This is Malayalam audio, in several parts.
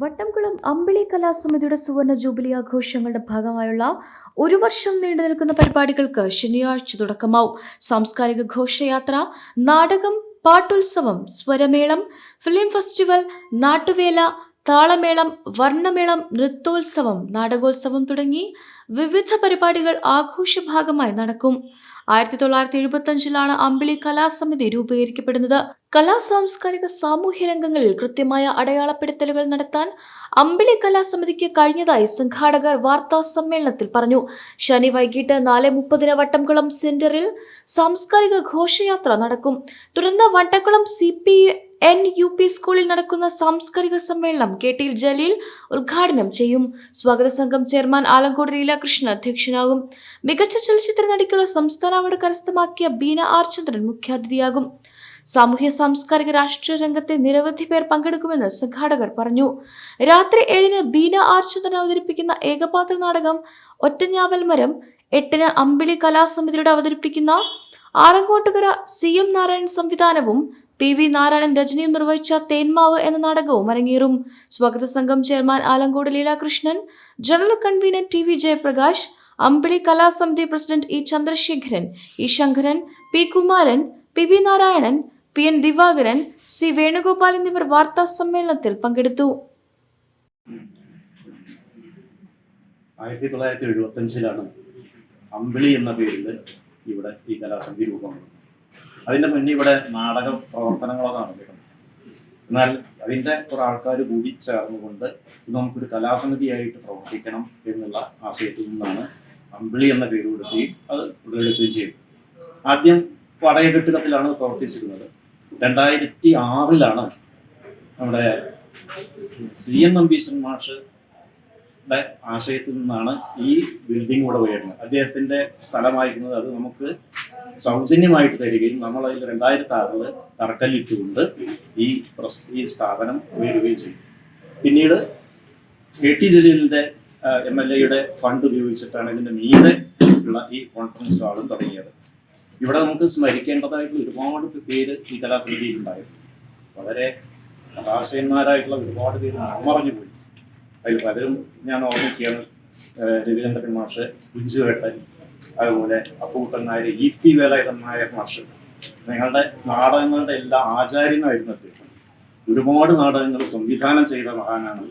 വട്ടംകുളം അമ്പിളി കലാസമിതിയുടെ സുവർണ ജൂബിലി ആഘോഷങ്ങളുടെ ഭാഗമായുള്ള ഒരു വർഷം നീണ്ടു നിൽക്കുന്ന പരിപാടികൾക്ക് ശനിയാഴ്ച തുടക്കമാവും. സാംസ്കാരിക ഘോഷയാത്ര നാടകം പാട്ടുത്സവം സ്വരമേളം ഫിലിം ഫെസ്റ്റിവൽ നാട്ടുവേല താളമേളം വർണമേളം നൃത്തോത്സവം നാടകോത്സവം തുടങ്ങി വിവിധ പരിപാടികൾ ആഘോഷ ഭാഗമായി നടക്കും. ആയിരത്തി തൊള്ളായിരത്തി എഴുപത്തി അഞ്ചിലാണ് അമ്പിളി കലാസമിതി രൂപീകരിക്കപ്പെടുന്നത്. കലാ സാംസ്കാരിക സാമൂഹ്യ രംഗങ്ങളിൽ കൃത്യമായ അടയാളപ്പെടുത്തലുകൾ നടത്താൻ അമ്പിളി കലാസമിതിക്ക് കഴിഞ്ഞതായി സംഘാടകർ വാർത്താ സമ്മേളനത്തിൽ പറഞ്ഞു. ശനി വൈകിട്ട് നാല് മുപ്പതിന് വട്ടംകുളം സെന്ററിൽ സാംസ്കാരിക ഘോഷയാത്ര നടക്കും. തുടർന്ന് Vattamkulam C P N U P സ്കൂളിൽ നടക്കുന്ന സാംസ്കാരിക സമ്മേളനം കെ ടി ജലീൽ ഉദ്ഘാടനം ചെയ്യും. സ്വാഗത സംഘം ചെയർമാൻ ആലങ്കോട് ലീലാകൃഷ്ണൻ അധ്യക്ഷനാകും. മികച്ച ചലച്ചിത്ര നടിക്കുള്ള സംസ്ഥാന അവാർഡ് കരസ്ഥമാക്കിയ ബീന ആർ ചന്ദ്രൻ മുഖ്യാതിഥിയാകും. സാമൂഹ്യ സാംസ്കാരിക രാഷ്ട്രീയ രംഗത്തെ നിരവധി പേർ പങ്കെടുക്കുമെന്ന് സംഘാടകർ പറഞ്ഞു. രാത്രി ഏഴിന് ബീന ആർ ചന്ദ്രൻ അവതരിപ്പിക്കുന്ന ഏകപാത്ര നാടകം ഒറ്റഞ്ഞാവൽ മരം എട്ടിന് അമ്പിളി കലാസമിതിയുടെ അവതരിപ്പിക്കുന്ന ആറങ്കോട്ടുകര സി എം നാരായണൻ സംവിധാനവും പി വി നാരായണൻ രചനയും നിർവഹിച്ച തേന്മാവ് എന്ന നാടകവും അരങ്ങേറും. സ്വാഗത സംഘം chairman Alankode Leelakrishnan general convener T V Jayaprakash Ambili Kalasamithi president E Chandrasekharan E Sankaran P Kumaran P V Narayanan P N Divakaran C Venugopal എന്നിവർ വാർത്താ സമ്മേളനത്തിൽ പങ്കെടുത്തു. ആയിരത്തി തൊള്ളായിരത്തി എഴുപത്തഞ്ചിലാണ് അമ്പിളി എന്ന പേരിൽ ഇവിടെ ഈ കലാസമിതി രൂപം അതിന്റെ മുന്നേ ഇവിടെ നാടക പ്രവർത്തനങ്ങളൊക്കെ നടന്നിട്ടുണ്ട്. എന്നാൽ അതിന്റെ കുറെ ആൾക്കാർ കൂടി ചേർന്നുകൊണ്ട് ഇത് നമുക്കൊരു കലാസമിതിയായിട്ട് പ്രവർത്തിക്കണം എന്നുള്ള ആശയത്തിൽ നിന്നാണ് അമ്പിളി എന്ന പേര് കൊടുക്കുകയും അത് ഉടലെടുക്കുകയും ചെയ്തു ആദ്യം പടയകെട്ടിടത്തിലാണ് പ്രവർത്തിച്ചിരുന്നത്. രണ്ടായിരത്തി ആറിലാണ് നമ്മുടെ സി എൻ നമ്പീശൻ മാഷ് ആശയത്തിൽ നിന്നാണ് ഈ ബിൽഡിംഗ് കൂടെ ഉയരുന്നത്. അദ്ദേഹത്തിന്റെ സ്ഥലമായിരുന്നത് അത് നമുക്ക് സൗജന്യമായിട്ട് തരികയും നമ്മൾ അതിൽ രണ്ടായിരത്തി ആറിൽ തറക്കല്ലിട്ടുകൊണ്ട് ഈ പ്രസ് ഈ സ്ഥാപനം ഉയരുകയും ചെയ്തു. പിന്നീട് കെ ടി ജലീലിന്റെ എം എൽ എയുടെ ഫണ്ട് ഉപയോഗിച്ചിട്ടാണ് ഇതിന്റെ മീതെ ഉള്ള ഈ കോൺഫറൻസ് ഹാളും തുടങ്ങിയത്. ഇവിടെ നമുക്ക് സ്മരിക്കേണ്ടതായിട്ടുള്ള ഒരുപാട് പേര് ഈ കലാസമിതിയിൽ ഉണ്ടായിരുന്നു വളരെ കലാശയന്മാരായിട്ടുള്ള ഒരുപാട് പേര് മറഞ്ഞു പോയി. അതിൽ പലരും ഞാൻ ഓർമ്മിക്കുകയാണ് രവിചന്ദ്രൻ മാഷ് കുഞ്ചുവേട്ടൻ അതുപോലെ അപ്പൂട്ടൻ നായർ ഇ പി വേലായുധൻ നായർ മാഷ്. നിങ്ങളുടെ നാടകങ്ങളുടെ എല്ലാ ആചാര്യനായിരുന്നു അദ്ദേഹം. ഒരുപാട് നാടകങ്ങൾ സംവിധാനം ചെയ്ത മഹാനാണ്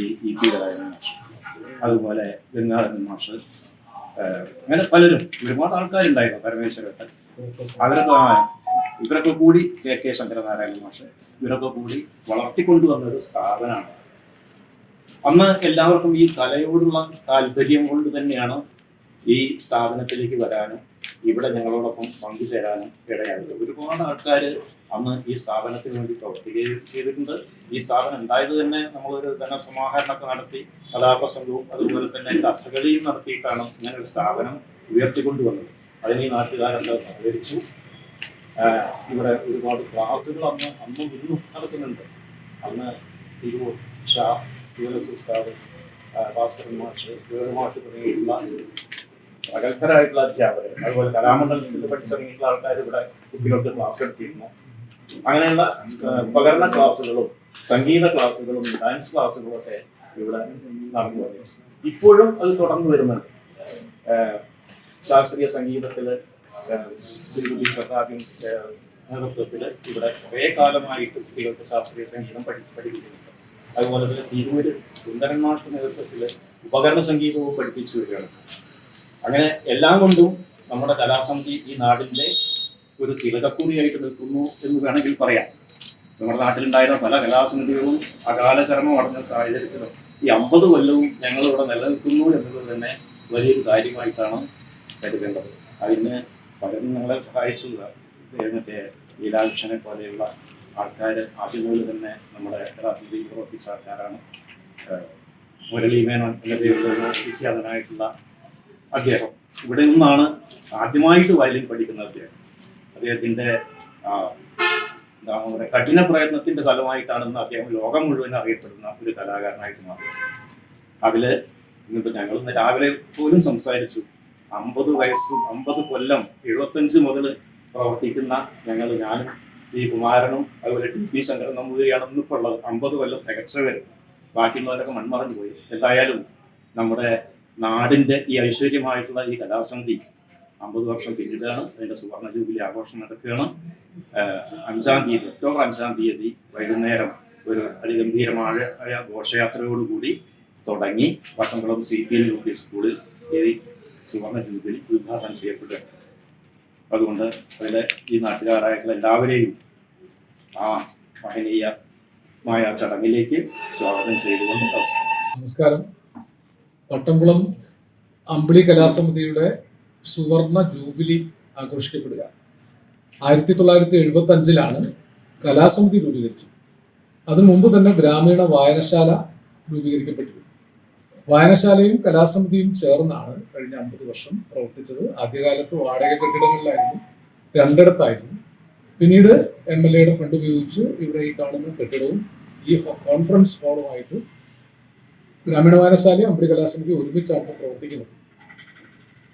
ഈ ഇ പി വേലായുധൻ മാഷ്. അതുപോലെ ഗംഗാധരൻ മാഷ് അങ്ങനെ പലരും ഒരുപാട് ആൾക്കാരുണ്ടായിരുന്നു പരമേശ്വരത്തിൽ അവരൊക്കെ ഇവരൊക്കെ കൂടി കെ കെ ശങ്കരനാരായണൻ മാഷ് ഇവരൊക്കെ കൂടി വളർത്തിക്കൊണ്ടുവന്ന ഒരു സ്ഥാപനമാണ്. അന്ന് എല്ലാവർക്കും ഈ കലയോടുള്ള താല്പര്യം കൊണ്ട് തന്നെയാണ് ഈ സ്ഥാപനത്തിലേക്ക് വരാനും ഇവിടെ ഞങ്ങളോടൊപ്പം പങ്കുചേരാനും ഇടയായത്. ഒരുപാട് ആൾക്കാർ അന്ന് ഈ സ്ഥാപനത്തിന് വേണ്ടി പ്രവർത്തിക്കുകയും ചെയ്തിട്ടുണ്ട്. ഈ സ്ഥാപനം ഉണ്ടായത് തന്നെ നമ്മളൊരു ധനസമാഹരണമൊക്കെ നടത്തി കലാപ്രസംഗവും അതുപോലെ തന്നെ കഥകളിയും നടത്തിയിട്ടാണ് ഇങ്ങനെ ഒരു സ്ഥാപനം ഉയർത്തിക്കൊണ്ടുവന്നത്. അതിന് ഈ നാട്ടുകാരെല്ലാം സഹകരിച്ചു. ഇവിടെ ഒരുപാട് ക്ലാസ്സുകൾ അന്ന് അന്നും ഇന്നും നടക്കുന്നുണ്ട്. അന്ന് തിരൂർ ഷാ ആഹ് ഭാസ്കരൻ മാഷ് മാഷ് തുടങ്ങിയിട്ടുള്ള പ്രഗത്ഭരായിട്ടുള്ള അധ്യാപകർ അതുപോലെ കലാമണ്ഡലത്തിൽ പഠിച്ചിറങ്ങിയിട്ടുള്ള ആൾക്കാർ ഇവിടെ കുട്ടികൾക്ക് ക്ലാസ് എടുത്തിരുന്നു അങ്ങനെയുള്ള ഉപകരണ ക്ലാസ്സുകളും സംഗീത ക്ലാസ്സുകളും ഡാൻസ് ക്ലാസ്സുകളും ഒക്കെ ഇവിടെ നടന്നു വന്നു. ഇപ്പോഴും അത് തുടർന്നു വരുന്നുണ്ട്. ശാസ്ത്രീയ സംഗീതത്തിൽ ശ്രീകുട്ടി സഹാബിൻ നേതൃത്വത്തിൽ ഇവിടെ കുറേ കാലമായിട്ട് കുട്ടികൾക്ക് ശാസ്ത്രീയ സംഗീതം പഠി പഠിപ്പിക്കുന്നുണ്ട്. അതുപോലെ തന്നെ തിരൂര് സുന്ദരൻ മാഷ്ട നേതൃത്വത്തിൽ ഉപകരണ സംഗീതവും പഠിപ്പിച്ചു വരികയാണ്. അങ്ങനെ എല്ലാം കൊണ്ടും നമ്മുടെ കലാസമിതി ഈ നാടിന്റെ ഒരു തിലകക്കുറിയായിട്ട് നിൽക്കുന്നു എന്ന് വേണമെങ്കിൽ പറയാം. നമ്മുടെ നാട്ടിലുണ്ടായിരുന്ന പല കലാസമിതികളും അകാലചരമം അടഞ്ഞ സാഹചര്യത്തിലും ഈ അമ്പത് കൊല്ലവും ഞങ്ങൾ ഇവിടെ നിലനിൽക്കുന്നു എന്നുള്ളത് തന്നെ വലിയൊരു കാര്യമായിട്ടാണ് കരുതേണ്ടത്. അതിന് പലരും ഞങ്ങളെ സഹായിച്ചു മറ്റേ ലീലാകൃഷ്ണനെ പോലെയുള്ള ആൾക്കാർ ആദ്യം മുതൽ തന്നെ നമ്മുടെ കലാസമിതി പ്രവർത്തിച്ച ആൾക്കാരാണ്. മുരളി മേനോൻ എന്ന പേരിലുള്ള വിഖ്യാതനായിട്ടുള്ള അദ്ദേഹം. ഇവിടെ നിന്നാണ് ആദ്യമായിട്ട് വയലിൻ പഠിക്കുന്ന അദ്ദേഹം. അദ്ദേഹത്തിന്റെ എന്താണ് പറയുക കഠിന ഫലമായിട്ടാണ് ഇന്ന് അദ്ദേഹം ലോകം മുഴുവൻ അറിയപ്പെടുന്ന ഒരു കലാകാരനായിട്ട് മാറി. അതിൽ ഇന്നിപ്പോ ഞങ്ങൾ ഇന്ന് രാവിലെ പോലും സംസാരിച്ചു. അമ്പത് വയസ്സ് അമ്പത് കൊല്ലം എഴുപത്തഞ്ച് മുതൽ പ്രവർത്തിക്കുന്ന ഞങ്ങൾ ഞാനും ഈ കുമാരനും അതുപോലെ ടി പി ശങ്കരൻ നമ്പൂതിരിയാണ് ഇന്നിപ്പോൾ ഉള്ളത്. അമ്പത് കൊല്ലം തികച്ചവർ ബാക്കിയുള്ളവരൊക്കെ മൺമറഞ്ഞു പോയി. എന്തായാലും നമ്മുടെ നാടിന്റെ ഈ ഐശ്വര്യമായിട്ടുള്ള ഈ കലാസമിതി അമ്പത് വർഷം പിന്നിടാണ് അതിന്റെ സുവർണ ജൂബിലി ആഘോഷം നടക്കുകയാണ്. അഞ്ചാം തീയതി ഒക്ടോബർ അഞ്ചാം തീയതി വൈകുന്നേരം ഒരു അതിഗംഭീരമായ ഘോഷയാത്രയോടുകൂടി തുടങ്ങി Vattamkulam C P L U P സ്കൂളിൽ ഈ സുവർണ ജൂബിലി ഉദ്ഘാടനം ചെയ്യപ്പെടുക അതുകൊണ്ട് അതിലെ ഈ നാട്ടുകാരായിട്ടുള്ള എല്ലാവരെയും ആ മഹനീയമായ ചടങ്ങിലേക്ക് സ്വാഗതം ചെയ്തുകൊണ്ട് നമസ്കാരം. വട്ടംകുളം അമ്പിളി കലാസമിതിയുടെ സുവർണ ജൂബിലി ആഘോഷിക്കപ്പെടുക. ആയിരത്തി തൊള്ളായിരത്തി എഴുപത്തി അഞ്ചിലാണ് കലാസമിതി രൂപീകരിച്ചത്. അതിനു മുമ്പ് തന്നെ ഗ്രാമീണ വായനശാല രൂപീകരിക്കപ്പെട്ടു. വായനശാലയും കലാസമിതിയും ചേർന്നാണ് കഴിഞ്ഞ അമ്പത് വർഷം പ്രവർത്തിച്ചത്. ആദ്യകാലത്ത് വാടക കെട്ടിടങ്ങളിലായിരുന്നു രണ്ടിടത്തായിരുന്നു. പിന്നീട് എം എൽ എയുടെ ഫണ്ട് ഉപയോഗിച്ച് ഇവിടെ ഈ കാണുന്ന കെട്ടിടവും ഈ കോൺഫറൻസ് ഹാളുമായിട്ട് ഗ്രാമീണ വായനശാലയും അമ്പടി കലാസമിതി ഒരുമിച്ചാണ് പ്രവർത്തിക്കുന്നത്.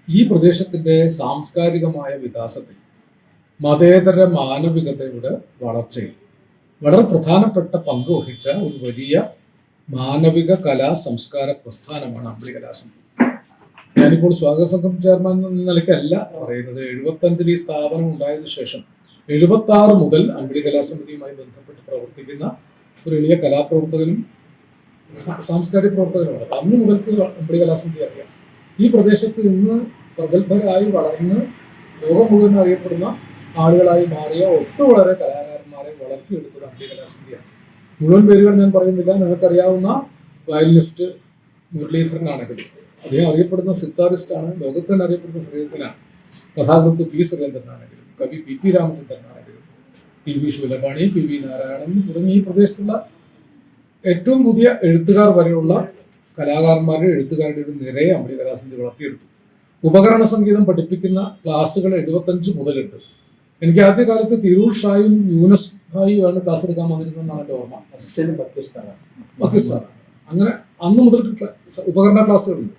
ഈ പ്രദേശത്തിന്റെ സാംസ്കാരികമായ വികാസത്തിൽ മതേതര മാനവികതയുടെ വളർച്ചയിൽ വളരെ പ്രധാനപ്പെട്ട പങ്ക് വഹിച്ച ഒരു വലിയ മാനവിക കലാ സംസ്കാര പ്രസ്ഥാനമാണ് അമ്പിളി കലാസംഘം ഞാനിപ്പോൾ സ്വാഗത സംഘം ചെയർമാൻ എന്ന നിലയ്ക്കല്ല പറയുന്നത്. എഴുപത്തഞ്ചിൽ ഈ സ്ഥാപനം ഉണ്ടായതിനു ശേഷം എഴുപത്തി ആറ് മുതൽ അമ്പിളി കലാസമിതിയുമായി ബന്ധപ്പെട്ട് പ്രവർത്തിക്കുന്ന ഒരു വലിയ കലാപ്രവർത്തകനും സാംസ്കാരിക പ്രവർത്തകരുമാണ് അന്ന് മുതൽക്ക് അമ്പിളി കലാസമിതി അറിയാം. ഈ പ്രദേശത്ത് ഇന്ന് പ്രഗത്ഭരായി വളർന്ന് ലോകം മുഴുവൻ അറിയപ്പെടുന്ന ആളുകളായി മാറിയ ഒട്ടുവളരെ കലാകാരന്മാരെ വളർത്തിയെടുത്തത് അന്ത്യകലാസന്ധിയാണ് മുഴുവൻ പേരുകൾ ഞാൻ പറയുന്നില്ല. നിങ്ങൾക്കറിയാവുന്ന വയലിനിസ്റ്റ് മുരളീധരനാണെങ്കിൽ അദ്ദേഹം അറിയപ്പെടുന്ന സിത്താറിസ്റ്റാണ് ലോകത്തിൽ തന്നെ അറിയപ്പെടുന്ന സംഗീതത്തിനാണ് കഥാകൃത്ത് പി സുരേന്ദ്രനാണെങ്കിലും കവി P P രാമചന്ദ്രനാണെങ്കിലും P V Shoolapani P V Narayanan തുടങ്ങി ഈ പ്രദേശത്തുള്ള ഏറ്റവും പുതിയ എഴുത്തുകാർ വരെയുള്ള കലാകാരന്മാരുടെ എഴുത്തുകാരുടെ ഒരു നിരയെ കലാസമിതി വളർത്തിയെടുത്തു. ഉപകരണ സംഗീതം പഠിപ്പിക്കുന്ന ക്ലാസ്സുകൾ എഴുപത്തഞ്ച് മുതലുണ്ട്. എനിക്ക് ആദ്യകാലത്ത് തിരൂർ ഷായും യൂനസ് ആണ് ക്ലാസ് എടുക്കാൻ വന്നിരുന്നതെന്നാണ് എന്റെ ഓർമ്മ. അസിസ്റ്റന്റ് പാകിസ്ഥാൻ അങ്ങനെ അന്ന് മുതൽ ഉപകരണ ക്ലാസ്സുകളുണ്ട്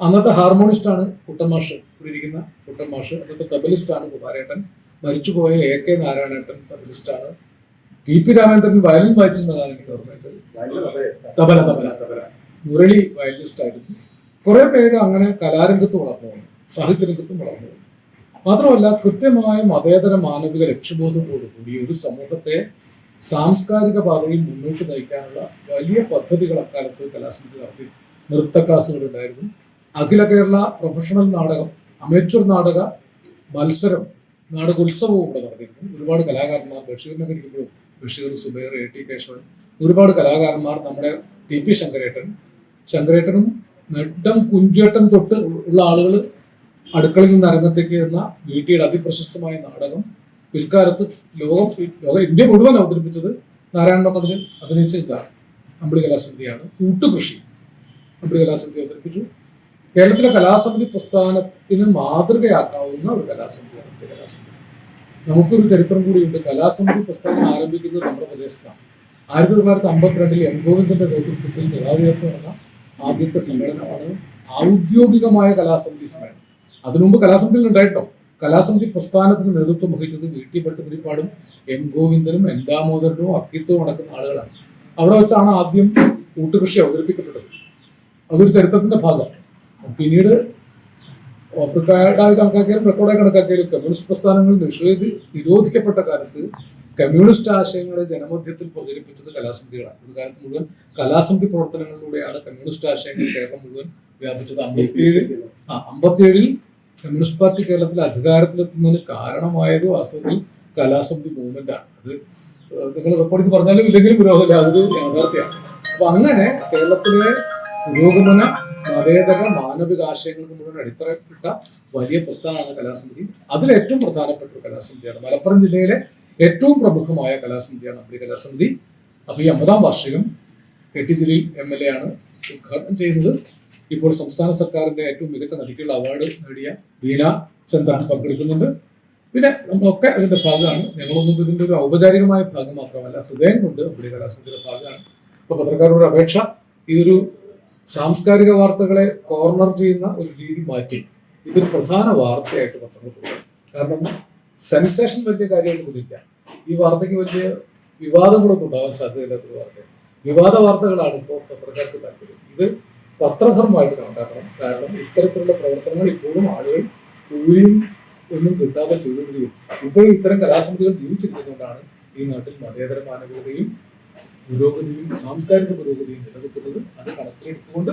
അന്നത്തെ ഹാർമോണിസ്റ്റാണ് കുട്ടൻമാഷ്. ഇവിടെ ഇരിക്കുന്ന കുട്ടൻമാഷ് അന്നത്തെ ആണ് കുമാരേട്ടൻ മരിച്ചുപോയ എ കെ നാരായണേട്ടൻ തബലിസ്റ്റാണ് ടി പി രാമേന്ദ്രൻ വയലിൻ വായിച്ചിരുന്നതാണ് എനിക്ക് ഓർമ്മയുണ്ട്. തബല തബല തബല. മുരളി വയലിനിസ്റ്റ് ആയിരുന്നു. കുറെ പേര് അങ്ങനെ കലാരംഗത്ത് വളർന്നു വന്നു സാഹിത്യരംഗത്തും വളർന്നു മാത്രമല്ല കൃത്യമായ മതേതര മാനവിക ലക്ഷ്യബോധത്തോടു കൂടി ഒരു സമൂഹത്തെ സാംസ്കാരിക പാതയിൽ മുന്നോട്ട് നയിക്കാനുള്ള വലിയ പദ്ധതികൾ അക്കാലത്ത് കലാസമിതി നടത്തി. നൃത്ത ക്ലാസ്സുകൾ ഉണ്ടായിരുന്നു. അഖില കേരള പ്രൊഫഷണൽ നാടകം അമേച്വർ നാടക മത്സരം നാടകോത്സവവും ഇവിടെ നടന്നിരുന്നു. ഒരുപാട് കലാകാരന്മാർ ബഷീറിനെ ഇരിക്കുമ്പോഴും ബഷീർ സുബൈർ എ ടി കേശവൻ ഒരുപാട് കലാകാരന്മാർ നമ്മുടെ ടി പി ശങ്കരേട്ടൻ ശങ്കരേട്ടനും നെട്ടം കുഞ്ചേട്ടൻ തൊട്ട് ഉള്ള ആളുകൾ അടുക്കളയിൽ നിന്ന് അരങ്ങത്തേക്ക് എന്ന വീട്ടിയുടെ അതിപ്രശസ്തമായ നാടകം പിൽക്കാലത്ത് ലോകം ലോക ഇന്ത്യ മുഴുവൻ അവതരിപ്പിച്ചത് നാരായണ മന്ദിരൻ അഭിനയിച്ച ഇതാണ് അമ്പിളി കലാസമിതിയാണ്. കൂട്ടുകൃഷി അമ്പിളി കലാസമിതി അവതരിപ്പിച്ചു. കേരളത്തിലെ കലാസമിതി പ്രസ്ഥാനത്തിന് മാതൃകയാക്കാവുന്ന ഒരു കലാസമിതിയാണ് അമ്പിളി കലാസമിതി. നമുക്കൊരു ചരിത്രം കൂടിയുണ്ട്. കലാസമിതി പ്രസ്ഥാനം ആരംഭിക്കുന്നത് നമ്മുടെ പ്രദേശത്താണ്. ആയിരത്തി തൊള്ളായിരത്തി അമ്പത്തിരണ്ടിൽ എം ഗോവിന്ദന്റെ നേതൃത്വത്തിൽ നിലാവിയർത്ത് നടന്ന ആദ്യത്തെ സമ്മേളനമാണ് ഔദ്യോഗികമായ കലാസമിതി സമ്മേളനം. അതിനുമുമ്പ് കലാസമിതിയിൽ ഉണ്ടായിട്ടോ കലാസമിതി പ്രസ്ഥാനത്തിന് നേതൃത്വം വഹിച്ചത് വി ടി ഭട്ടുതിരിപ്പാടും എം ഗോവിന്ദനും എൻ ദാമോദരനും അക്കിത്തവും അടക്കുന്ന ആളുകളാണ്. അവിടെ വെച്ചാണ് ആദ്യം കൂട്ടുകൃഷി അവതരിപ്പിക്കപ്പെട്ടത്. അതൊരു ചരിത്രത്തിന്റെ ഭാഗമാണ്. പിന്നീട് ആഫ്രിക്കയുടെ കണക്കാക്കിയാലും റെക്കോർഡായി കണക്കാക്കിയാലും കമ്മ്യൂണിസ്റ്റ് പ്രസ്ഥാനങ്ങൾ നിഷേധി നിരോധിക്കപ്പെട്ട കാലത്ത് കമ്മ്യൂണിസ്റ്റ് ആശയങ്ങളെ ജനമധ്യത്തിൽ പ്രചരിപ്പിച്ചത് കലാസമിതികളാണ്. ഒരു കാലത്ത് മുഴുവൻ കലാസമിതി പ്രവർത്തനങ്ങളിലൂടെയാണ് കമ്മ്യൂണിസ്റ്റ് ആശയങ്ങൾ കേരളം മുഴുവൻ വ്യാപിച്ചത്. അമ്പത്തിയേഴിൽ ആ അമ്പത്തിയേഴിൽ കമ്മ്യൂണിസ്റ്റ് പാർട്ടി കേരളത്തിൽ അധികാരത്തിലെത്തുന്നതിന് കാരണമായത് വാസ്തവത്തിൽ കലാസമിതി മൂവ്മെന്റ് ആണ്. അത് നിങ്ങൾ റെക്കോർഡ് ചെയ്ത് പറഞ്ഞാലും ഇല്ലെങ്കിലും വിരോധമില്ല അതൊരു യാഥാർത്ഥ്യമാണ് അപ്പൊ അങ്ങനെ കേരളത്തിലെ പുരോഗമന മതേതര മാനവിക ആശയങ്ങൾക്ക് മുഴുവൻ അടിത്തറപ്പെട്ട വലിയ പ്രസ്ഥാനമാണ് കലാസമിതി. അതിൽ ഏറ്റവും പ്രധാനപ്പെട്ട ഒരു കലാസമിതിയാണ്. മലപ്പുറം ജില്ലയിലെ ഏറ്റവും പ്രമുഖമായ കലാസമിതിയാണ് അമ്പലി കലാസമിതി. അപ്പൊ ഈ അമ്പതാം വാർഷികം K T Jaleel M L A ആണ് ഉദ്ഘാടനം ചെയ്യുന്നത്. ഇപ്പോൾ സംസ്ഥാന സർക്കാരിന്റെ ഏറ്റവും മികച്ച നടിക്കുള്ള അവാർഡ് നേടിയ വീന ചന്ദ്രൻ പങ്കെടുക്കുന്നുണ്ട്. പിന്നെ നമ്മളൊക്കെ അതിന്റെ ഭാഗമാണ്. ഞങ്ങളൊന്നും ഇതിന്റെ ഒരു ഔപചാരികമായ ഭാഗം മാത്രമല്ല ഹൃദയം കൊണ്ട് അമ്പലി കലാസമിതിയുടെ ഭാഗമാണ്. അപ്പൊ പത്രക്കാരുടെ അപേക്ഷ ഇതൊരു സാംസ്കാരിക വാർത്തകളെ കോർണർ ചെയ്യുന്ന ഒരു രീതി മാറ്റി ഇതൊരു പ്രധാന വാർത്തയായിട്ട് പത്രങ്ങൾ കാരണം സെൻസേഷൻ വലിയ കാര്യമായിട്ടൊന്നുമില്ല ഈ വാർത്തയ്ക്ക് വലിയ വിവാദങ്ങളൊക്കെ ഉണ്ടാവാൻ സാധ്യതയില്ലാത്തൊരു വാർത്ത. വിവാദ വാർത്തകളാണ് ഇപ്പോൾ പത്രക്കാർക്ക് താല്പര്യം. ഇത് പത്രധർമ്മമായിട്ട് കണക്കാക്കണം. കാരണം ഇത്തരത്തിലുള്ള പ്രവർത്തനങ്ങൾ ഇപ്പോഴും ആളുകൾ കൂലിയും ഒന്നും കിട്ടാതെ ചെയ്തുകൊണ്ടിരിക്കും ഇപ്പോഴും ഇത്തരം കലാസമിതികൾ ജീവിച്ചിരിക്കുന്നതുകൊണ്ടാണ് ഈ നാട്ടിൽ മതേതര മാനവികതയും പുരോഗതിയും സാംസ്കാരിക പുരോഗതിയും നിലനിൽക്കുന്നത്. അത് കണക്കിലെടുത്തുകൊണ്ട്